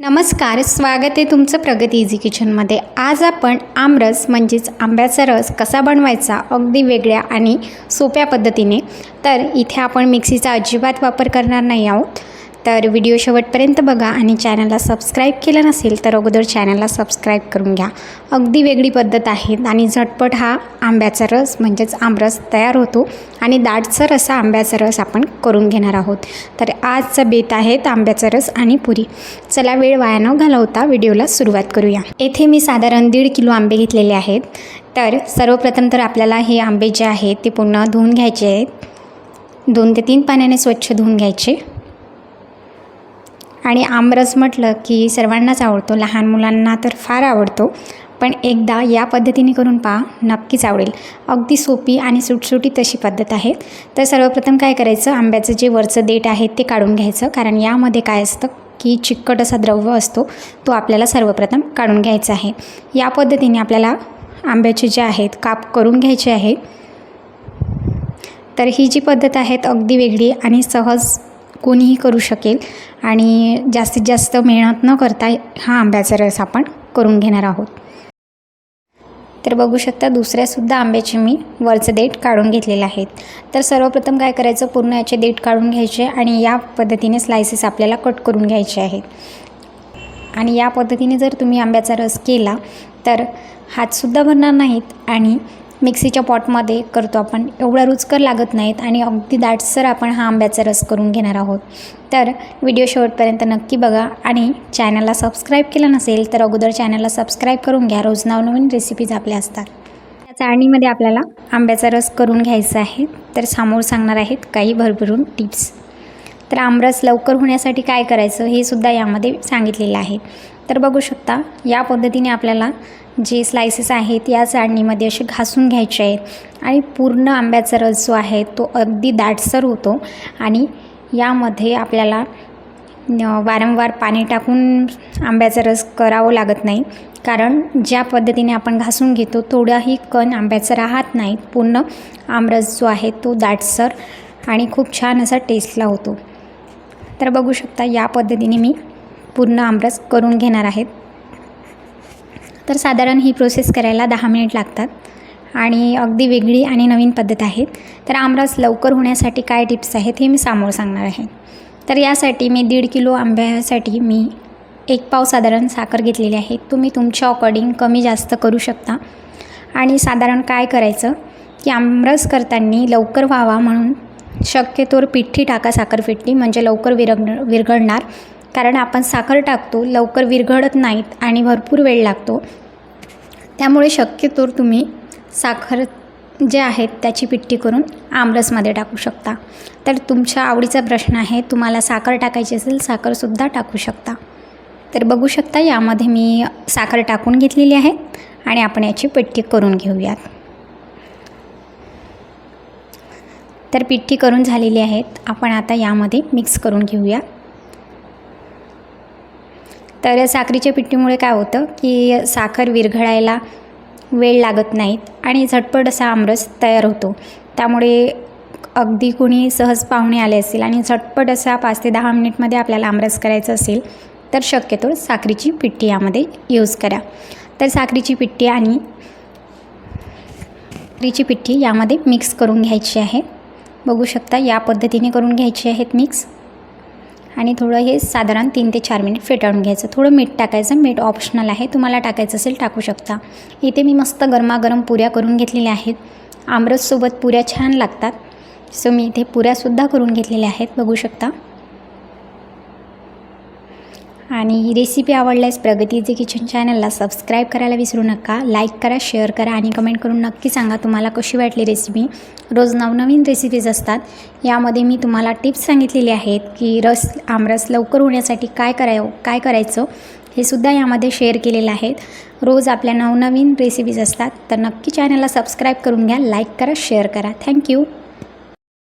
नमस्कार स्वागत आहे तुमचं प्रगती इझी किचनमध्ये आज आपण आमरस म्हणजेच आंब्याचा रस कसा बनवायचा अगदी वेगळ्या आणि सोप्या पद्धतीने. तर इथे आपण मिक्सीचा अजिबात वापर करणार नाही आहोत. तर व्हिडिओ शेवटपर्यंत बघा आणि चॅनलला सबस्क्राईब केलं नसेल तर अगोदर चॅनलला सबस्क्राईब करून घ्या. अगदी वेगळी पद्धत आहे आणि झटपट हा आंब्याचा रस म्हणजेच आमरस तयार होतो आणि दाटसर असा आंब्याचा रस आपण करून घेणार आहोत. तर आजचा बेत आहेत आंब्याचा रस आणि पुरी. चला वेळ वाया न घालवता व्हिडिओला सुरुवात करूया. येथे मी साधारण दीड किलो आंबे घेतलेले आहेत. तर सर्वप्रथम तर आपल्याला हे आंबे जे आहेत ते पुन्हा धुवून घ्यायचे आहेत. दोन ते तीन पाण्याने स्वच्छ धुवून घ्यायचे. आणि आमरस म्हटलं की सर्वांनाच आवडतो. लहान मुलांना तर फार आवडतो. पण एकदा या पद्धतीने करून पहा नक्कीच आवडेल. अगदी सोपी आणि सुटसुटी तशी पद्धत आहे. तर सर्वप्रथम काय करायचं? आंब्याचं जे वरचं देठ आहे ते काढून घ्यायचं. कारण यामध्ये काय असतं की चिकट असा द्रव्य असतो तो आपल्याला सर्वप्रथम काढून घ्यायचा आहे. या पद्धतीने आपल्याला आंब्याचे जे आहेत काप करून घ्यायचे आहे. तर ही जी पद्धत आहे अगदी वेगळी आणि सहज कोणीही करू शकेल. आणि जास्तीत जास्त मेहनत न करता हा आंब्याचा रस आपण करून घेणार आहोत. तर बघू शकता दुसऱ्यासुद्धा आंब्याचे मी वरचं देठ काढून घेतलेलं आहेत. तर सर्वप्रथम काय करायचं? पूर्ण याचे देठ काढून घ्यायचे आणि या पद्धतीने स्लायसेस आपल्याला कट करून घ्यायचे आहेत. आणि या पद्धतीने जर तुम्ही आंब्याचा रस केला तर हातसुद्धा भरणार नाहीत आणि मिक्सीच्या पॉटमध्ये करतो आपण. एवढा रुचकर लागत नाहीत आणि अगदी दाटसर आपण हा आंब्याचा रस करून घेणार आहोत. तर व्हिडिओ शेवटपर्यंत नक्की बघा आणि चॅनलला सबस्क्राईब केलं नसेल तर अगोदर चॅनलला सबस्क्राईब करून घ्या. रोज नवनवीन रेसिपीज आपल्या असतात. या चाळणीमध्ये आपल्याला आंब्याचा रस करून घ्यायचा आहे. तर समोर सांगणार आहेत काही भरभरून टिप्स तर आमरस लवकर होण्यासाठी काय करायचं हे सुद्धा यामध्ये सांगितलेलं आहे. तर बघू शकता या पद्धतीने आपल्याला जे स्लायसेस आहेत या चाळणीमध्ये असे घासून घ्यायचे आहेत आणि पूर्ण आंब्याचा रस जो आहे तो अगदी दाटसर होतो आणि यामध्ये आपल्याला वारंवार पाणी टाकून आंब्याचा रस करावं लागत नाही. कारण ज्या पद्धतीने आपण घासून घेतो थोडाही कण आंब्याचा राहत नाही. पूर्ण आमरस जो आहे तो दाटसर आणि खूप छान असा टेस्टला होतो. तर बघू शकता या पद्धतीने मी पूर्ण आमरस करून घेणार आहेत. तर साधारण ही प्रोसेस करायला दहा मिनिट लागतात आणि अगदी वेगळी आणि नवीन पद्धत आहे तर आमरस लवकर होण्यासाठी काय टिप्स आहेत हे मी समोर सांगणार आहे. तर यासाठी मी दीड किलो आंब्यासाठी मी एक पाव साधारण साखर घेतलेली आहे. तुम्ही तुमच्या अकॉर्डिंग कमी जास्त करू शकता. आणि साधारण काय करायचं की आमरस करताना लवकर व्हावा म्हणून शक्यतोवर पिठी टाका साखर पिठ्ठी म्हणजे लवकर विरगण विरघळणार. कारण आपण साखर टाकतो लवकर विरघळत नाहीत आणि भरपूर वेळ लागतो. त्यामुळे शक्यतोवर तुम्ही साखर जे आहेत त्याची पिट्टी करून आमरसमध्ये टाकू शकता. तर तुमच्या आवडीचा प्रश्न आहे तुम्हाला साखर टाकायची असेल साखरसुद्धा टाकू शकता. तर बघू शकता यामध्ये मी साखर टाकून घेतलेली आहे आणि आपण याची पिट्टी करून घेऊयात. तर पिठी करून झालेली आहेत. आपण आता यामध्ये मिक्स करून घेऊया. तर साखरेच्या पिठीमुळे काय होतं की साखर विरघळायला वेळ लागत नाहीत आणि झटपट असा आमरस तयार होतो. त्यामुळे अगदी कोणी सहज पाहुणे आले असेल आणि झटपट असा पाच ते दहा मिनिटमध्ये आपल्याला आमरस करायचं असेल तर शक्यतो साखरेची पिठी यामध्ये यूज करा. तर साखरेची पिठी आणि साखरीची पिठी यामध्ये मिक्स करून घ्यायची आहे. बघू शकता या पद्धतीने करून घ्यायची आहेत मिक्स आणि थोडं हे साधारण तीन ते चार मिनिट फेटाळून घ्यायचं. थोडं मीठ टाकायचं. मीठ ऑप्शनल आहे. तुम्हाला टाकायचं असेल टाकू शकता. इथे मी मस्त गरमागरम पुऱ्या करून घेतलेल्या आहेत. आमरससोबत पुऱ्या छान लागतात. सो मी इथे पुऱ्यासुद्धा करून घेतलेल्या आहेत. बघू शकता. आणि ही रेसिपी आवडल्यास प्रगतीचे किचन चॅनलला सबस्क्राईब करायला विसरू नका लाईक करा शेअर करा आणि कमेंट करून नक्की सांगा तुम्हाला कशी वाटली रेसिपी रोज नवनवीन रेसिपीज असतात. यामध्ये मी तुम्हाला टिप्स सांगितलेली आहेत की रस आमरस लवकर होण्यासाठी काय कराय काय करायचं हे सुद्धा यामध्ये शेअर केलेलं आहेत. रोज आपल्या नवनवीन रेसिपीज असतात तर नक्की चॅनलला सबस्क्राईब करून घ्या लाईक करा शेअर करा. थँक्यू